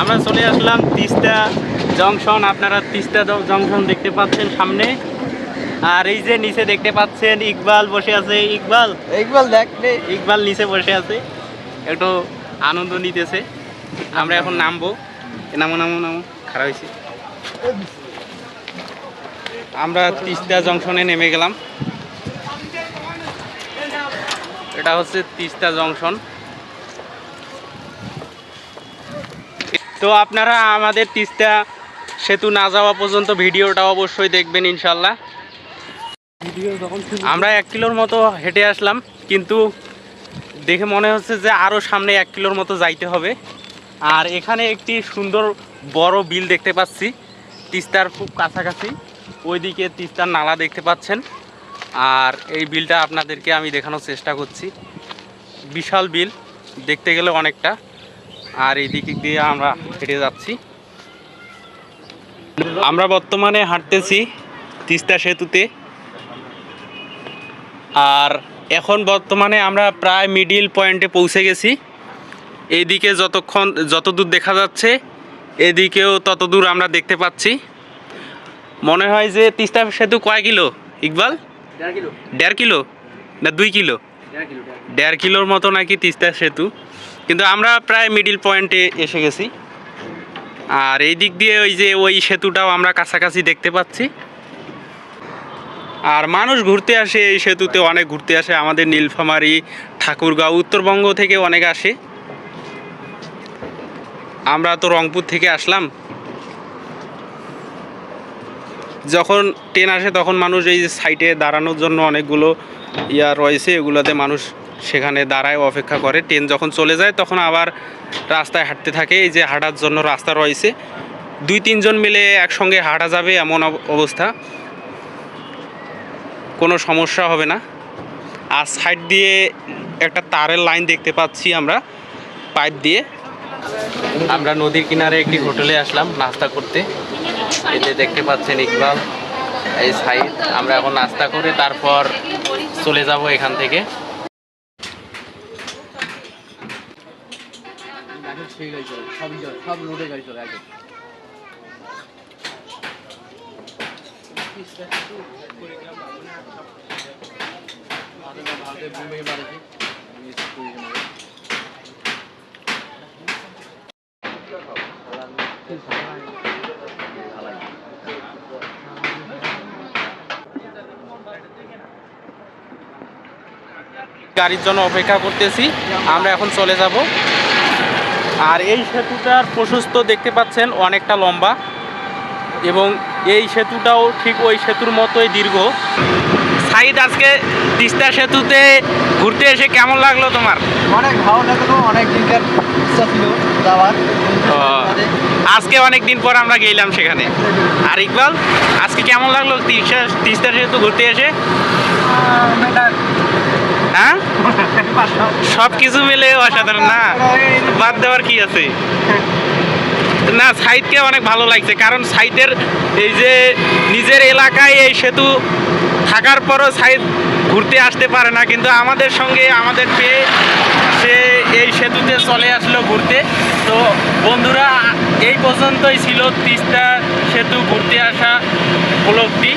আমরা চলে আসলাম তিস্তা জংশন। আপনারা তিস্তা জংশন দেখতে পাচ্ছেন সামনে। আর এই যে নিচে দেখতে পাচ্ছেন ইকবাল বসে আছে। ইকবাল? ইকবাল দেখলে ইকবাল নিচে বসে আছে। একটু আনন্দ নিতেছে। আমরা এখন নামবো। নামো নামো নামো। খারাপ হয়েছে। আমরা তিস্তা জংশনে নেমে গেলাম। এটা হচ্ছে তিস্তা জংশন। তো আপনারা আমাদের তিস্তা সেতু না যাওয়া পর্যন্ত ভিডিওটা অবশ্যই দেখবেন, ইনশাল্লাহ। আমরা এক কিলোর মতো হেঁটে আসলাম, কিন্তু দেখে মনে হচ্ছে যে আরও সামনে এক কিলোর মতো যাইতে হবে। আর এখানে একটি সুন্দর বড় বিল দেখতে পাচ্ছি, তিস্তার খুব কাছাকাছি। ওইদিকে তিস্তার নালা দেখতে পাচ্ছেন। আর এই বিলটা আপনাদেরকে আমি দেখানোর চেষ্টা করছি। বিশাল বিল, দেখতে গেলে অনেকটা। আর এই দিক দিয়ে আমরা হেঁটে যাচ্ছি। আমরা বর্তমানে হাঁটতেছি তিস্তা সেতুতে। আর এখন বর্তমানে আমরা প্রায় মিডিল পয়েন্টে পৌঁছে গেছি। এইদিকে যতক্ষণ যতদূর দেখা যাচ্ছে এদিকেও ততদূর আমরা দেখতে পাচ্ছি। মনে হয় যে তিস্তা সেতু কয় কিলো ইকবাল? দেড় কিলো। না দুই কিলো দেড় কিলো। দেড় কিলোর মতো নাকি তিস্তা সেতু? কিন্তু আমরা প্রায় মিডিল পয়েন্টে এসে গেছি। আর এই দিক দিয়ে ওই যে ওই সেতুটাও আমরা কাছাকাছি দেখতে পাচ্ছি। আর মানুষ ঘুরতে আসে, এই সেতুতে অনেক ঘুরতে আসে। আমাদের নীলফামারী, ঠাকুরগাঁও, উত্তরবঙ্গ থেকে অনেক আসে। আমরা তো রংপুর থেকে আসলাম। যখন ট্রেন আসে তখন মানুষ এই সাইটে দাঁড়ানোর জন্য অনেকগুলো ইয়া রয়েছে, এগুলোতে মানুষ সেখানে দাঁড়ায় অপেক্ষা করে। ট্রেন যখন চলে যায়, তখন আবার রাস্তায় হাঁটতে থাকে। এই যে হাঁটার জন্য রাস্তা রয়েছে। দুই, তিনজন মিলে একসঙ্গে হাঁটা যাবে এমন অব- অবস্থা। কোনো সমস্যা হবে না। আর সাইড দিয়ে একটা তারের লাইন দেখতে পাচ্ছি আমরা, পাইপ দিয়ে। আমরা নদীর কিনারে একটি হোটেলে আসলাম নাস্তা করতে। এতে দেখতে পাচ্ছেন ইকবাল, এই সাইড আমরা এখন নাস্তা করে তারপর চলে যাব এখান থেকে। গাড়ি চলে সব লোডে গাড়ি চলে আগে গাড়ির জন্য অপেক্ষা করতেছি, আমরা এখন চলে যাব। আর এই সেতুটার প্রশস্ত দেখতে পাচ্ছেন অনেকটা লম্বা এবং এই সেতুটাও ঠিক ওই সেতুর মতোই দীর্ঘ। সাইদ আজকে তিস্তা সেতুতে ঘুরতে এসে কেমন লাগল তোমার? অনেক ভালো লাগল অনেক দিনকার ইচ্ছা ছিল যাওয়ার। আজকে অনেক দিন পর আমরা গেলাম সেখানে। আর ইকবাল আজকে কেমন লাগল তিস্তা তিস্তা সেতু ঘুরতে এসে? হ্যাঁ? সব কিছু মিলে অসাধারণ, না? বাদ দেওয়ার কি আছে? না সাইদকে অনেক ভালো লাগছে, কারণ সাইদের এই যে নিজের এলাকায় এই সেতু থাকার পরও সাইদ ঘুরতে আসতে পারে না, কিন্তু আমাদের সঙ্গে আমাদের পেয়ে সে এই সেতুতে চলে আসলো ঘুরতে। তো বন্ধুরা, এই পর্যন্তই ছিল তিস্তা সেতু ঘুরতে আসা উপলব্ধি।